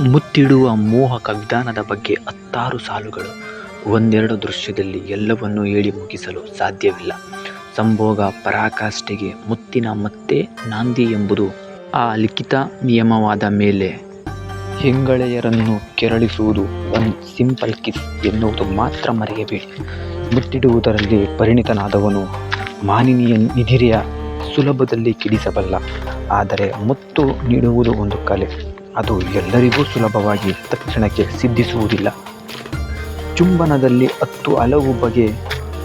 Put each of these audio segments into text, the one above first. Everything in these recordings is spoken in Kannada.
ಮುತ್ತಿಡುವ ಮೋಹಕ ವಿಧಾನದ ಬಗ್ಗೆ ಹತ್ತಾರು ಸಾಲುಗಳು. ಒಂದೆರಡು ದೃಶ್ಯದಲ್ಲಿ ಎಲ್ಲವನ್ನೂ ಹೇಳಿ ಮುಗಿಸಲು ಸಾಧ್ಯವಿಲ್ಲ. ಸಂಭೋಗ ಪರಾಕಾಷ್ಠೆಗೆ ಮುತ್ತಿನ ಮತ್ತೆ ನಾಂದಿ ಎಂಬುದು ಆ ಲಿಖಿತ ನಿಯಮವಾದ ಮೇಲೆ ಹೆಂಗಳೆಯರನ್ನು ಕೆರಳಿಸುವುದು ಒಂದು ಸಿಂಪಲ್ ಕಿಸ್ ಎನ್ನುವುದು ಮಾತ್ರ ಮರೆಯಬೇಡಿ. ಮುತ್ತಿಡುವುದರಲ್ಲಿ ಪರಿಣಿತನಾದವನು ಮಾನಿನಿಯ ನಿಧಿರೆಯ ಸುಲಭದಲ್ಲಿ ಕಿಡಿಸಬಲ್ಲ ಆದರೆ ಮುತ್ತು ನೀಡುವುದು ಒಂದು ಕಲೆ. ಅದು ಎಲ್ಲರಿಗೂ ಸುಲಭವಾಗಿ ತಕ್ಷಣಕ್ಕೆ ಸಿದ್ಧಿಸುವುದಿಲ್ಲ. ಚುಂಬನದಲ್ಲಿ ಹತ್ತು ಹಲವು ಬಗೆ.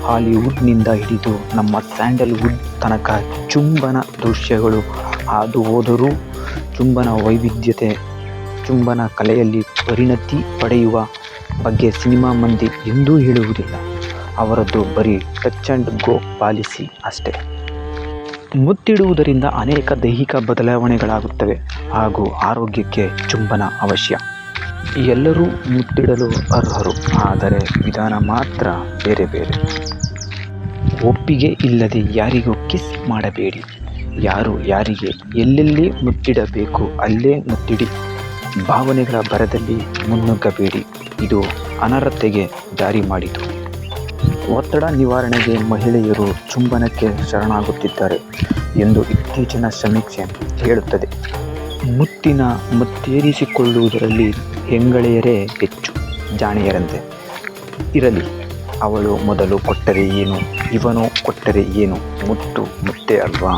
ಹಾಲಿವುಡ್ನಿಂದ ಹಿಡಿದು ನಮ್ಮ ಸ್ಯಾಂಡಲ್ವುಡ್ ತನಕ ಚುಂಬನ ದೃಶ್ಯಗಳು ಹಾದು ಹೋದರೂ ಚುಂಬನ ವೈವಿಧ್ಯತೆ, ಚುಂಬನ ಕಲೆಯಲ್ಲಿ ಪರಿಣತಿ ಪಡೆಯುವ ಬಗ್ಗೆ ಸಿನಿಮಾ ಮಂದಿ ಎಂದೂ ಹೇಳುವುದಿಲ್ಲ. ಅವರದ್ದು ಬರೀ ಟಚ್ ಆ್ಯಂಡ್ ಗೋ ಪಾಲಿಸಿ ಅಷ್ಟೇ. ಮುತ್ತಿಡುವುದರಿಂದ ಅನೇಕ ದೈಹಿಕ ಬದಲಾವಣೆಗಳಾಗುತ್ತವೆ ಹಾಗೂ ಆರೋಗ್ಯಕ್ಕೆ ಚುಂಬನ ಅವಶ್ಯ. ಎಲ್ಲರೂ ಮುತ್ತಿಡಲು ಅರ್ಹರು. ಆದರೆ ವಿಧಾನ ಮಾತ್ರ ಬೇರೆ ಬೇರೆ. ಒಪ್ಪಿಗೆ ಇಲ್ಲದೆ ಯಾರಿಗೂ ಕಿಸ್ ಮಾಡಬೇಡಿ. ಯಾರು ಯಾರಿಗೆ ಎಲ್ಲೆಲ್ಲಿ ಮುತ್ತಿಡಬೇಕು ಅಲ್ಲೇ ಮುತ್ತಿಡಿ. ಭಾವನೆಗಳ ಭರದಲ್ಲಿ ಮುನ್ನುಗ್ಗಬೇಡಿ. ಇದು ಅನರ್ಹತೆಗೆ ದಾರಿ ಮಾಡಿತು. ಒತ್ತಡ ನಿವಾರಣೆಗೆ ಮಹಿಳೆಯರು ಚುಂಬನಕ್ಕೆ ಶರಣಾಗುತ್ತಿದ್ದಾರೆ ಎಂದು ಇತ್ತೀಚಿನ ಸಮೀಕ್ಷೆ ಹೇಳುತ್ತದೆ. ಮುತ್ತಿನ ಮತ್ತೇರಿಸಿಕೊಳ್ಳುವುದರಲ್ಲಿ ಹೆಂಗಳೆಯರೇ ಹೆಚ್ಚು ಜಾಣೆಯರಂತೆ. ಇರಲಿ, ಅವಳು ಮೊದಲು ಕೊಟ್ಟರೆ ಏನು, ಇವನು ಕೊಟ್ಟರೆ ಏನು ಮುತ್ತು ಮುತ್ತೆ ಅಲ್ವಾ?